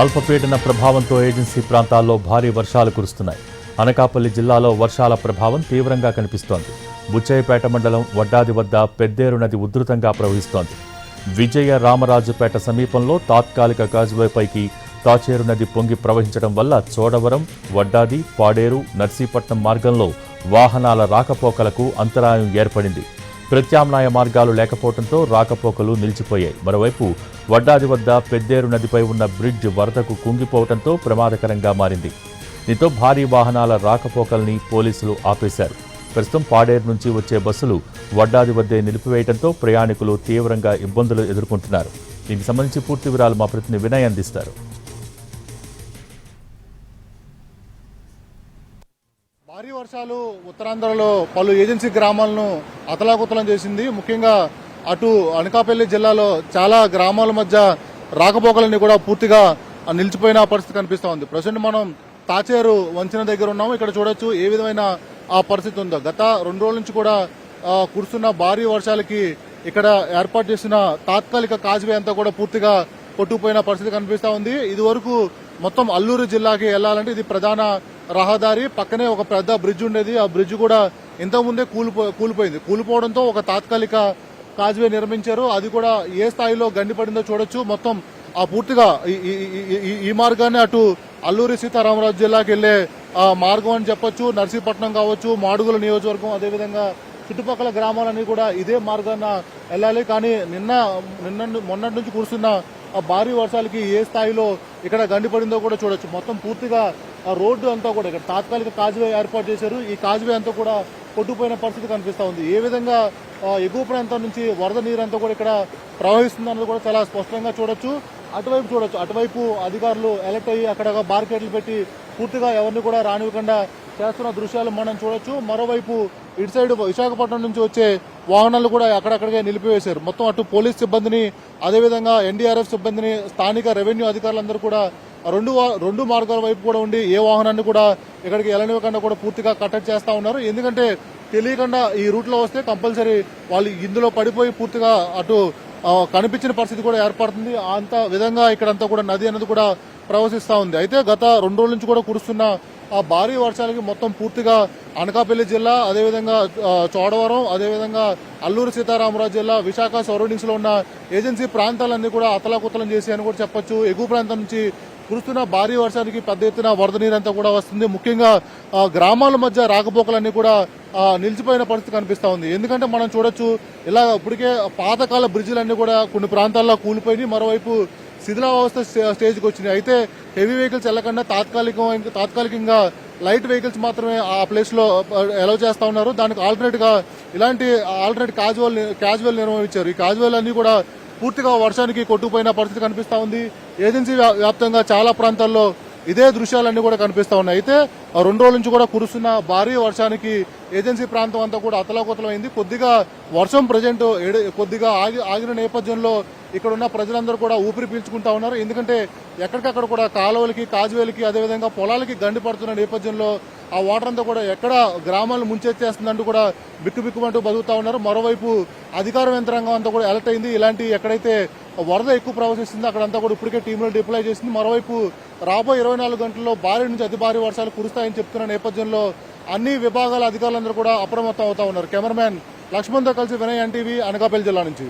అల్పపీడన ప్రభావంతో ఏజెన్సీ ప్రాంతాల్లో భారీ వర్షాలు కురుస్తున్నాయి. అనకాపల్లి జిల్లాలో వర్షాల ప్రభావం తీవ్రంగా కనిపిస్తోంది. బుచ్చయ్యపేట మండలం వడ్డాది వద్ద పెద్దేరు నది ఉధృతంగా ప్రవహిస్తోంది. విజయ రామరాజుపేట సమీపంలో తాత్కాలిక కాజువేపైకి తాచేరు నది పొంగి ప్రవహించడం వల్ల చోడవరం వడ్డాది పాడేరు నర్సీపట్నం మార్గంలో వాహనాల రాకపోకలకు అంతరాయం ఏర్పడింది. ప్రత్యామ్నాయ మార్గాలు లేకపోవడంతో రాకపోకలు నిలిచిపోయాయి. మరోవైపు వడ్డాది వద్ద పెద్దేరు నదిపై ఉన్న బ్రిడ్జ్ వరదకు కుంగిపోవడంతో ప్రమాదకరంగా మారింది. దీంతో భారీ వాహనాల రాకపోకల్ని పోలీసులు ఆపేశారు. ప్రస్తుతం పాడేరు నుంచి వచ్చే బస్సులు వడ్డాది వద్దే నిలిపివేయడంతో ప్రయాణికులు తీవ్రంగా ఇబ్బందులు ఎదుర్కొంటున్నారు. దీనికి సంబంధించి పూర్తి వివరాలు మా ప్రతినిధి వినయ్ అందిస్తారు. వర్షాలు ఉత్తరాంధ్రలో పలు ఏజెన్సీ గ్రామాలను అతలాకుతలం చేసింది. ముఖ్యంగా అటు అనకాపల్లి జిల్లాలో చాలా గ్రామాల మధ్య రాకపోకలన్నీ కూడా పూర్తిగా నిలిచిపోయిన పరిస్థితి కనిపిస్తూ ఉంది. ప్రజెంట్ మనం తాచేరు వంచిన దగ్గర ఉన్నాము. ఇక్కడ చూడొచ్చు ఏ విధమైన ఆ పరిస్థితి ఉందో. గత రెండు రోజుల నుంచి కూడా కురుస్తున్న భారీ వర్షాలకి ఇక్కడ ఏర్పాటు చేసిన తాత్కాలిక కాజ్వే అంతా కూడా పూర్తిగా కొట్టుకుపోయిన పరిస్థితి కనిపిస్తూ ఉంది. ఇది వరకు మొత్తం అల్లూరు జిల్లాకి వెళ్ళాలంటే ఇది ప్రధాన రహదారి. పక్కనే ఒక పెద్ద బ్రిడ్జ్ ఉండేది. ఆ బ్రిడ్జ్ కూడా ఇంతకుముందే కూలిపో కూలిపోయింది. కూలిపోవడంతో ఒక తాత్కాలిక కాజ్వే నిర్మించారు. అది కూడా ఏ స్థాయిలో గండిపడిందో చూడొచ్చు. మొత్తం ఆ పూర్తిగా ఈ- మార్గాన్ని అటు అల్లూరి సీతారామరాజు జిల్లాకి వెళ్ళే ఆ మార్గం అని చెప్పొచ్చు. నర్సీపట్నం కావచ్చు మాడుగుల నియోజకవర్గం అదేవిధంగా చుట్టుపక్కల గ్రామాలన్నీ కూడా ఇదే మార్గాన వెళ్ళాలి. కానీ నిన్న నిన్న మొన్నటి నుంచి కురుస్తున్న భారీ వర్షాలకి ఏ స్థాయిలో ఇక్కడ గండిపడిందో కూడా చూడొచ్చు. మొత్తం పూర్తిగా ఆ రోడ్డు అంతా కూడా ఇక్కడ తాత్కాలిక కాజువే ఏర్పాటు చేశారు. ఈ కాజువే అంతా కూడా కొట్టుపోయిన పరిస్థితి కనిపిస్తూ ఉంది. ఏ విధంగా ఎగువ ప్రాంతం నుంచి వరద నీరు అంతా కూడా ఇక్కడ ప్రవహిస్తుంది అన్నది కూడా చాలా స్పష్టంగా చూడొచ్చు. అటువైపు చూడొచ్చు. అటువైపు అధికారులు ఎలక్ట్ అయ్యి అక్కడ బార్కెట్లు పెట్టి పూర్తిగా ఎవరిని కూడా రానివ్వకుండా చేస్తున్న దృశ్యాలు మనం చూడొచ్చు. మరోవైపు ఇటు సైడ్ విశాఖపట్నం నుంచి వచ్చే వాహనాలు కూడా అక్కడక్కడికే నిలిపివేశారు. మొత్తం అటు పోలీస్ సిబ్బందిని అదేవిధంగా ఎన్డీఆర్ఎఫ్ సిబ్బందిని స్థానిక రెవెన్యూ అధికారులందరూ కూడా రెండు వా- రెండు మార్గాల వైపు కూడా ఉండి ఏ వాహనాన్ని కూడా ఇక్కడికి వెళ్ళనివ్వకుండా కూడా పూర్తిగా కట్టడి చేస్తా ఉన్నారు. ఎందుకంటే తెలియకుండా ఈ రూట్లో వస్తే కంపల్సరీ వాళ్ళు ఇందులో పడిపోయి పూర్తిగా అటు కనిపించిన పరిస్థితి కూడా ఏర్పడుతుంది. అంత విధంగా ఇక్కడంతా కూడా నది అనేది కూడా ప్రవహిస్తూ ఉంది. అయితే గత రెండు రోజుల నుంచి కూడా కురుస్తున్న ఆ భారీ వర్షాలకి మొత్తం పూర్తిగా అనకాపల్లి జిల్లా అదేవిధంగా చోడవరం అదేవిధంగా అల్లూరు సీతారామరాజు జిల్లా విశాఖ సరౌండింగ్స్లో ఉన్న ఏజెన్సీ ప్రాంతాలన్నీ కూడా అతలాకుతలం చేసి అని కూడా చెప్పొచ్చు. ఎగువ ప్రాంతం నుంచి కురుస్తున్న భారీ వర్షానికి పెద్ద ఎత్తున వరద నీరంతా కూడా వస్తుంది. ముఖ్యంగా గ్రామాల మధ్య రాకపోకలన్నీ కూడా నిలిచిపోయిన పరిస్థితి కనిపిస్తూ ఉంది. ఎందుకంటే మనం చూడొచ్చు ఇలా ఇప్పటికే పాతకాల బ్రిడ్జిలన్నీ కూడా కొన్ని ప్రాంతాల్లో కూలిపోయి మరోవైపు శిథిలావస్థ స్టేజ్కి వచ్చినాయి అయితే హెవీ వెహికల్స్ వెళ్ళకుండా తాత్కాలికం తాత్కాలికంగా లైట్ వెహికల్స్ మాత్రమే ఆ ప్లేస్లో అలౌ చేస్తా ఉన్నారు. దానికి ఆల్టర్నేట్గా ఇలాంటి ఆల్టర్నేట్ క్యాజువల్ క్యాజువల్ నిర్వహించారు ఈ క్యాజువల్ అన్ని కూడా పూర్తిగా వర్షానికి కొట్టుకుపోయిన పరిస్థితి కనిపిస్తా ఉంది. ఏజెన్సీ వ్యాప్తంగా చాలా ప్రాంతాల్లో ఇదే దృశ్యాలన్నీ కూడా కనిపిస్తూ ఉన్నాయి. అయితే ఆ రెండు రోజుల నుంచి కూడా కురుస్తున్న భారీ వర్షానికి ఏజెన్సీ ప్రాంతం అంతా కూడా అతలాకుతలం కొద్దిగా వర్షం ప్రజెంట్ కొద్దిగా ఆగి ఆగిన నేపథ్యంలో ఇక్కడ ఉన్న ప్రజలందరూ కూడా ఊపిరి పీల్చుకుంటా ఉన్నారు. ఎందుకంటే ఎక్కడికక్కడ కూడా కాలువలకి కాజువేలకి అదేవిధంగా పొలాలకి గండి పడుతున్న నేపథ్యంలో ఆ వాటర్ అంతా కూడా ఎక్కడ గ్రామాలు ముంచెత్తేస్తుందంటూ కూడా బిక్కు బిక్కుమంటూ బతుకుతా ఉన్నారు. మరోవైపు అధికార యంత్రాంగం అంతా కూడా అలర్ట్ అయింది. ఇలాంటి ఎక్కడైతే వరద ఎక్కువ ప్రవేశిస్తుంది అక్కడంతా కూడా ఇప్పటికే టీంలో డిప్లాయ్ చేసింది. మరోవైపు రాబోయే ఇరవై నాలుగు గంటల్లో భారీ నుంచి అతి భారీ వర్షాలు కురుస్తాయని చెప్తున్న నేపథ్యంలో అన్ని విభాగాల అధికారులందరూ కూడా అప్రమత్తం అవుతా ఉన్నారు. కెమెరామ్యాన్ లక్ష్మణ్తో కలిసి వినయ్ ఎన్టీవీ అనకాపల్లి జిల్లా నుంచి.